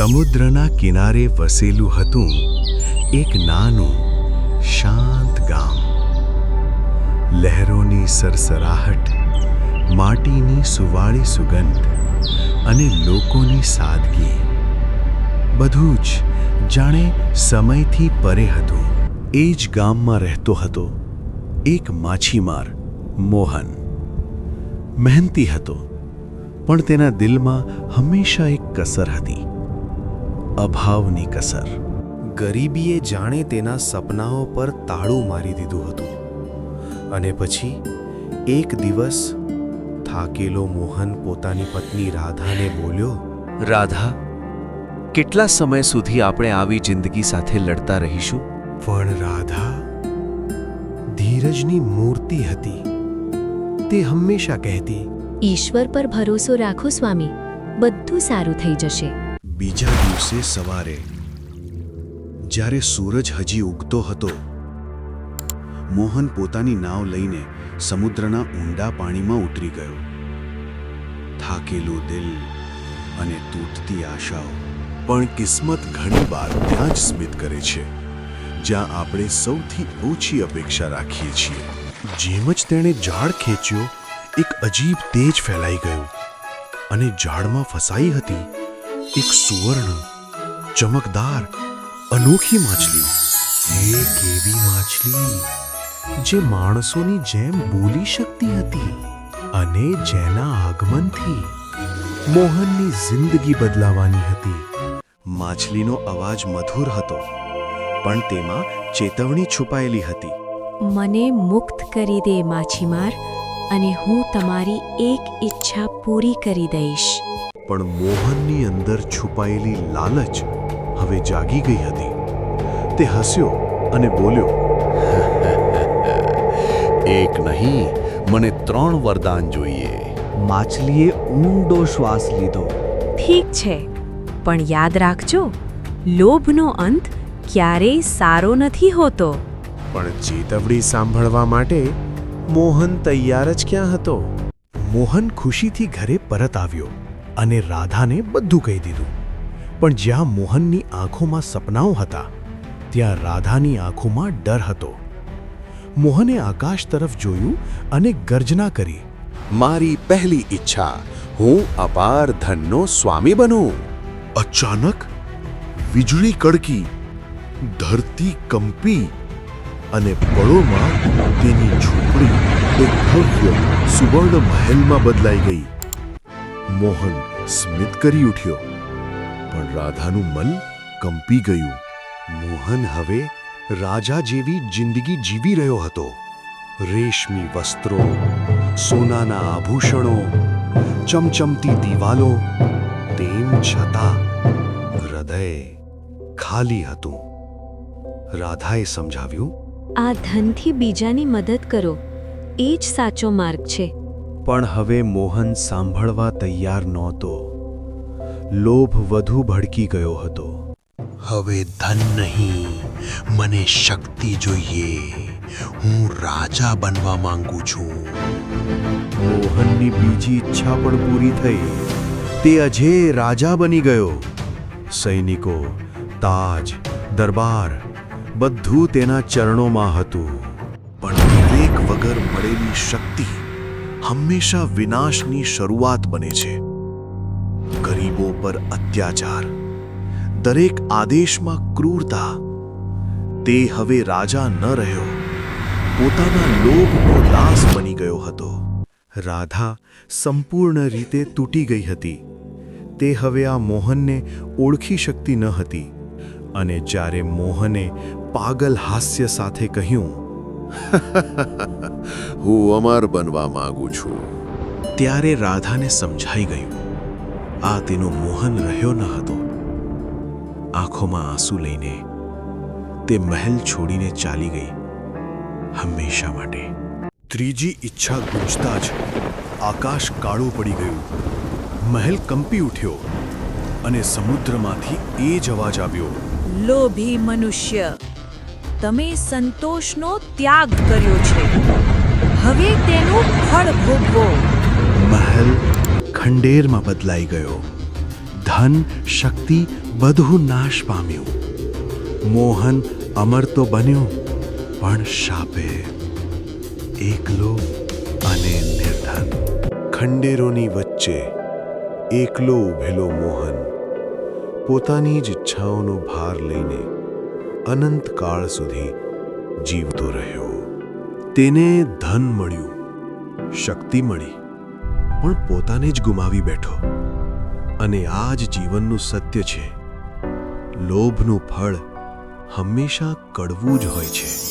સમુદ્રના કિનારે વસેલું હતું એક નાનું, શાંત ગામ. લહેરોની સરસરાહટ, માટીની સુવાળી સુગંધ અને લોકોની સાદગી. બધું જ જાણે સમયથી પરે હતું. એ જ ગામમાં રહેતો હતો એક માછીમાર, મોહન. મહેનતી હતો, પણ તેના દિલમાં હંમેશા એક કસર હતી. અભાવની કસર. ગરીબીએ જાણે તેના સપનાઓ પર તાળું મારી દીધું હતું. અને પછી એક દિવસ થાકેલો મોહન પોતાની પત્ની રાધાને બોલ્યો રાધા કેટલા સમય સુધી આપણે આવી જિંદગી સાથે લડતા રહીશું? પણ રાધા ધીરજની મૂર્તિ હતી. તે હંમેશા કહેતી ઈશ્વર પર ભરોસો રાખો સ્વામી બધું સારું થઈ જશે. બીજા દિવસે સવારે, જ્યારે સૂરજ હજી ઉગતો હતો, મોહન પોતાની નાવ લઈને સમુદ્રના ઊંડા પાણીમાં ઉતરી ગયો. થાકેલું દિલ અને તૂટતી આશાઓ. પણ કિસ્મત ઘણીવાર ત્યાં જ સ્મિત કરે છે, જ્યાં આપણે સૌથી ઓછી અપેક્ષા રાખીએ છીએ. જેમ જ તેણે ઝાડ ખેંચ્યો, એક અજીબ તેજ ફેલાઈ ગયું અને ઝાડમાં ફસાઈ હતી એક સુવર્ણ, ચમકદાર, અનોખી માછલી. એ કેવી માછલી જે માણસોની જેમ બોલી શકતી હતી અને જેના આગમનથી મોહનની જિંદગી બદલાવાની હતી. માછલીનો અવાજ મધુર હતો, પણ તેમાં ચેતવણી છુપાયેલી હતી. મને મુક્ત કરી દે, માછીમાર, અને હું તમારી એક ઈચ્છા પૂરી કરી દઈશ. પણ મોહનની અંદર છુપાયેલી લાલચ હવે જાગી ગઈ હતી. તે હસ્યો અને બોલ્યો એક નહીં મને ત્રણ વરદાન જોઈએ. માછલીએ ઊંડો શ્વાસ લીધો. ઠીક છે પણ યાદ રાખજો લોભનો અંત ક્યારેય સારો નથી હોતો. પણ ચેતવણી સાંભળવા માટે મોહન તૈયાર જ ક્યાં હતો? મોહન ખુશીથી ઘરે પરત આવ્યો. અને રાધાને બધું કહી દીધું. પણ જ્યાં મોહનની આંખોમાં સપનાઓ હતા, ત્યાં રાધાની આંખોમાં ડર હતો. મોહને આકાશ તરફ જોયું અને ગર્જના કરી, મારી પહેલી ઈચ્છા, હું અપાર ધનનો સ્વામી બનું. અચાનક વીજળી કડકી, ધરતી કંપી અને પળોમાં તેની ઝૂંપડી એક ભવ્ય સુવર્ણ મહેલમાં બદલાઈ ગઈ. મોહન સ્મિત કરી ઉઠ્યો. પણ રાધાનું મન કંપી ગયું. મોહન હવે રાજા જેવી જિંદગી જીવી રહ્યો હતો. રેશમી વસ્ત્રો, સોનાના આભૂષણો, ચમચમતી દિવાલો, તેમ છતાં હૃદય ખાલી હતું. રાધાએ સમજાવ્યું, આ ધનથી બીજાની મદદ કરો. એ જ સાચો માર્ગ છે. પણ હવે મોહન સાંભળવા તૈયાર નહોતો. લોભ વધુ ભડકી ગયો હતો. હવે ધન નહીં મને શક્તિ જોઈએ. હું રાજા બનવા માંગુ છું. મોહનની બીજી ઈચ્છા પણ પૂરી થઈ. તે અજે રાજા બની ગયો. સૈનિકો તાજ દરબાર બધું તેના ચરણોમાં હતું. પણ વિવેક વગર મળેલી શક્તિ હંમેશા વિનાશની શરૂઆત બને છે. ગરીબો પર અત્યાચાર, દરેક આદેશમાં ક્રૂરતા, તે હવે રાજા ન રહ્યો. પોતાના લોભનો દાસ બની ગયો હતો. રાધા સંપૂર્ણ રીતે તૂટી ગઈ હતી. તે હવે આ મોહનને ઓળખી શકતી ન હતી. અને જ્યારે મોહને પાગલ હાસ્ય સાથે કહ્યું હું અમર બનવા માંગુ છું. ત્યારે રાધાને સમજાઈ ગયું. આ તેનો મોહન રહ્યો ન હતો. આંખોમાં આંસુ લઈને તે મહેલ છોડીને ચાલી ગઈ હંમેશા માટે. ત્રીજી ઈચ્છા ગૂંજતા જ આકાશ કાળું પડી ગયું. મહેલ કંપી ઉઠ્યો અને સમુદ્રમાંથી એ જ અવાજ આવ્યો. લોભી મનુષ્ય. તમે સંતોષનો ત્યાગ કર્યો છે. હવે તેનું ફળ ભોગવો. મહેલ ખંડેરમાં બદલાઈ ગયો. ધન, શક્તિ બધું નાશ પામ્યું. મોહન અમર તો બન્યો, પણ શાપે એકલો અને નિર્ધન. ખંડેરોની વચ્ચે એકલો ઉભેલો મોહન. પોતાની જ ઈચ્છાઓનો ભાર લઈને અનંતકાળ સુધી જીવતો રહ્યો. તેને ધન મળ્યું, શક્તિ મળી, પણ પોતાને જ ગુમાવી બેઠો. અને આ જ જીવનનું સત્ય છે. લોભનું ફળ હંમેશા કડવું જ હોય છે.